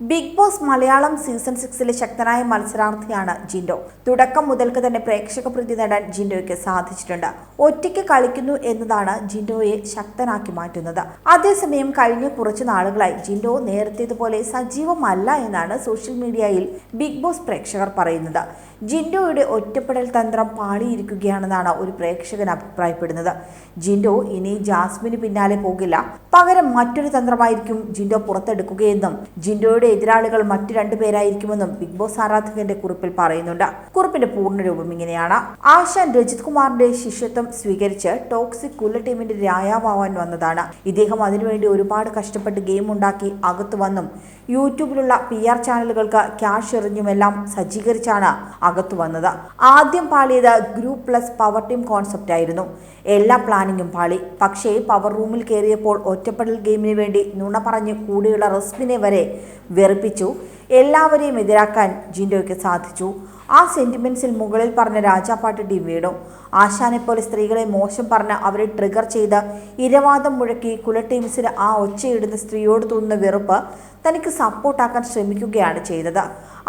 Big Boss Malayalam season സിക്സിലെ ശക്തനായ മത്സരാർത്ഥിയാണ് ജിൻഡോ. തുടക്കം മുതൽക്ക് തന്നെ പ്രേക്ഷക പ്രീതി നേടാൻ ജിൻഡോയ്ക്ക് സാധിച്ചിട്ടുണ്ട്. ഒറ്റയ്ക്ക് കളിക്കുന്നു എന്നതാണ് ജിൻഡോയെ ശക്തനാക്കി മാറ്റുന്നത്. അതേസമയം കഴിഞ്ഞ കുറച്ചു നാളുകളായി ജിൻഡോ നേരത്തേതുപോലെ സജീവമല്ല എന്നാണ് സോഷ്യൽ മീഡിയയിൽ ബിഗ് ബോസ് പ്രേക്ഷകർ പറയുന്നത്. ജിൻഡോയുടെ ഒറ്റപ്പെടൽ തന്ത്രം പാളിയിരിക്കുകയാണെന്നാണ് ഒരു പ്രേക്ഷകൻ അഭിപ്രായപ്പെടുന്നത്. ജിൻഡോ ഇനി ജാസ്മിന് പിന്നാലെ പോകില്ല. പകരം മറ്റൊരു തന്ത്രമായിരിക്കും ജിൻഡോ പുറത്തെടുക്കുകയെന്നും ജിൻഡോയുടെ എതിരാളികൾ മറ്റു രണ്ടു പേരായിരിക്കുമെന്നും ബിഗ് ബോസ് ആരാധകന്റെ കുറിപ്പിൽ പറയുന്നുണ്ട്. കുറിപ്പിന്റെ പൂർണരൂപം ഇങ്ങനെയാണ്. ആശാൻ രജിത് കുമാറിന്റെ ശിഷ്യത്വം സ്വീകരിച്ച് ടോക്സിക് കുല ടീമിന്റെ രായാവാൻ വന്നതാണ്. ഇദ്ദേഹം അതിനുവേണ്ടി ഒരുപാട് കഷ്ടപ്പെട്ട് ഗെയിം ഉണ്ടാക്കി അകത്തു വന്നും. യൂട്യൂബിലുള്ള പി ആർ ചാനലുകൾക്ക് ക്യാഷ് എറിഞ്ഞുമെല്ലാം സജ്ജീകരിച്ചാണ് അകത്തു വന്നത്. ആദ്യം പാളിയത് group plus power team concept ആയിരുന്നു. എല്ലാ പ്ലാനിങ്ങും പാളി. പക്ഷേ പവർ റൂമിൽ കയറിയപ്പോൾ ഒറ്റപ്പെടൽ ഗെയിമിന് വേണ്ടി നുണ പറഞ്ഞ് കൂടെയുള്ള റസ്മിനെ വരെ വെറുപ്പിച്ചു. എല്ലാവരെയും എതിരാക്കാൻ ജിൻഡോയ്ക്ക് സാധിച്ചു. ആ സെന്റിമെന്റ്സിൽ മുകളിൽ പറഞ്ഞ രാജാപ്പാട്ട് ടീം വീണു. ആശാനെ പോലെ സ്ത്രീകളെ മോശം പറഞ്ഞ് അവരെ ട്രിഗർ ചെയ്ത് ഇരവാദം മുഴക്കി കുല ടീംസിന് ആ ഒച്ചയിടുന്ന സ്ത്രീയോട് തോന്നുന്ന വെറുപ്പ് തനിക്ക് സപ്പോർട്ടാക്കാൻ ശ്രമിക്കുകയാണ് ചെയ്തത്.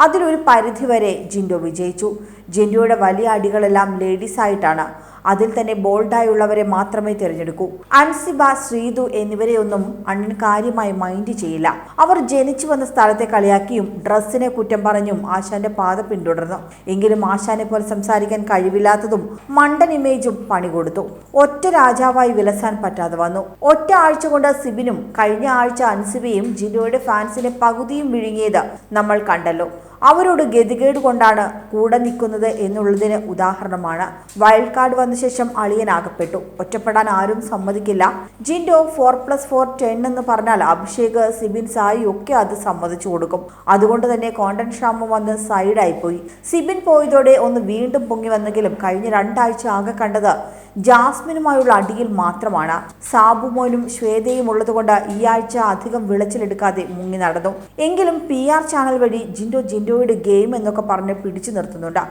അതിലൊരു പരിധിവരെ ജിൻഡോ വിജയിച്ചു. ജിൻഡോയുടെ വലിയ അടികളെല്ലാം ലേഡീസ് ആയിട്ടാണ് അതിൽ തന്നെ ബോൾഡായുള്ളവരെ മാത്രമേ തിരഞ്ഞെടുക്കൂ. അൻസിബ ശ്രീതു എന്നിവരെയൊന്നും അണ്ണൻ കാര്യമായി മൈൻഡ് ചെയ്യില്ല. അവർ ജനിച്ചു വന്ന സ്ഥലത്തെ കളിയാക്കിയും ഡ്രസ്സിനെ കുറ്റം പറഞ്ഞും ആശാന്റെ പാത പിന്തുടർന്നു. എങ്കിലും ആശാനെ പോലെ സംസാരിക്കാൻ കഴിവില്ലാത്തതും മണ്ടൻ ഇമേജും പണി കൊടുത്തു. ഒറ്റ രാജാവായി വിലസാൻ പറ്റാതെ വന്നു. ഒറ്റ ആഴ്ച കൊണ്ട് സിബിനും കഴിഞ്ഞ ആഴ്ച അൻസിബയും ജിനോയുടെ ഫാൻസിനെ പകുതിയും വിഴുങ്ങിയത് നമ്മൾ കണ്ടല്ലോ. അവരോട് ഗതികേട് കൊണ്ടാണ് കൂടെ നിൽക്കുന്നത് എന്നുള്ളതിന് ഉദാഹരണമാണ്. വൈൽഡ് കാർഡ് വന്ന ശേഷം അളിയനാകപ്പെട്ടു. ഒറ്റപ്പെടാൻ ആരും സമ്മതിക്കില്ല. Jinto four plus four ten എന്ന് പറഞ്ഞാൽ അഭിഷേക് സിബിൻ സായി ഒക്കെ അത് സമ്മതിച്ചു കൊടുക്കും. അതുകൊണ്ട് തന്നെ കോണ്ടൻ ക്ഷാമം വന്ന് സൈഡായി പോയി. സിബിൻ പോയതോടെ ഒന്ന് വീണ്ടും പൊങ്ങി വന്നെങ്കിലും കഴിഞ്ഞ രണ്ടാഴ്ച ആകെ കണ്ടത് ജാസ്മിനുമായുള്ള അടിയിൽ മാത്രമാണ്. സാബുമോനും ശ്വേതയും ഉള്ളതുകൊണ്ട് ഈ ആഴ്ച അധികം വിളച്ചിലെടുക്കാതെ മുങ്ങി നടന്നു. എങ്കിലും പി ആർ ചാനൽ വഴി ജിൻഡോ ജിൻഡോയുടെ ഗെയിം എന്നൊക്കെ പറഞ്ഞ് പിടിച്ചു നിർത്തുന്നുണ്ട്.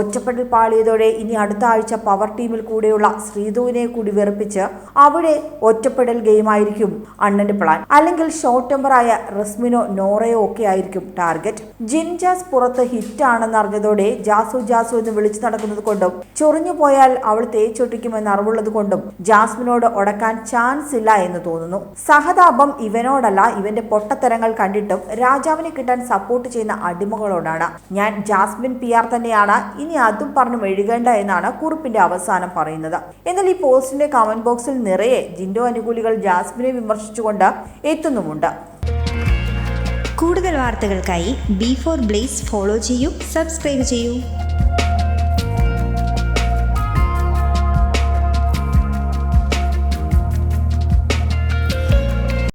ഒറ്റപ്പെടൽ പാളിയതോടെ ഇനി അടുത്ത ആഴ്ച പവർ ടീമിൽ കൂടെയുള്ള ശ്രീധുവിനെ കൂടി വെറുപ്പിച്ച് അവിടെ ഒറ്റപ്പെടൽ ഗെയിമായിരിക്കും അണ്ണന്റെ പ്ലാൻ അല്ലെങ്കിൽ ഷോർട്ട് ടെമ്പറായ റസ്മിനോ നോറയോ ഒക്കെ ആയിരിക്കും ടാർഗറ്റ് ജിൻജാസ് ജാസ് ഹിറ്റ് ഹിറ്റാണെന്ന് അറിഞ്ഞതോടെ ജാസു ജാസു എന്ന് വിളിച്ചു നടക്കുന്നത് കൊണ്ടും ചൊറിഞ്ഞു പോയാൽ അവൾ തേച്ചൊട്ടിക്കുമെന്ന് അറിവുള്ളത് കൊണ്ടും ജാസ്മിനോട് ഉടക്കാൻ ചാൻസ് ഇല്ല എന്ന് തോന്നുന്നു. സഹതാപം ഇവനോടല്ല ഇവന്റെ പൊട്ടത്തരങ്ങൾ കണ്ടിട്ടും രാജാവിനെ കിട്ടാൻ സപ്പോർട്ട് ചെയ്യുന്ന അടിമകളോടാണ്. ഞാൻ ജാസ്മിൻ പി ആർ തന്നെയാണ്. ഇനി അതും പറഞ്ഞു മെഴുകേണ്ട എന്നാണ് കുറിപ്പിന്റെ അവസാനം പറയുന്നത്. എന്നാൽ ഈ പോസ്റ്റിന്റെ കമന്റ് ബോക്സിൽ നിറയെ ജിൻഡോ അനുകൂലികൾ ജാസ്മിനെ വിമർശിച്ചുകൊണ്ട് എത്തുന്നുമുണ്ട്. കൂടുതൽ വാർത്തകൾക്കായി ബി ഫോർ ബ്ലേസ് ഫോളോ ചെയ്യൂ സബ്സ്ക്രൈബ് ചെയ്യൂ.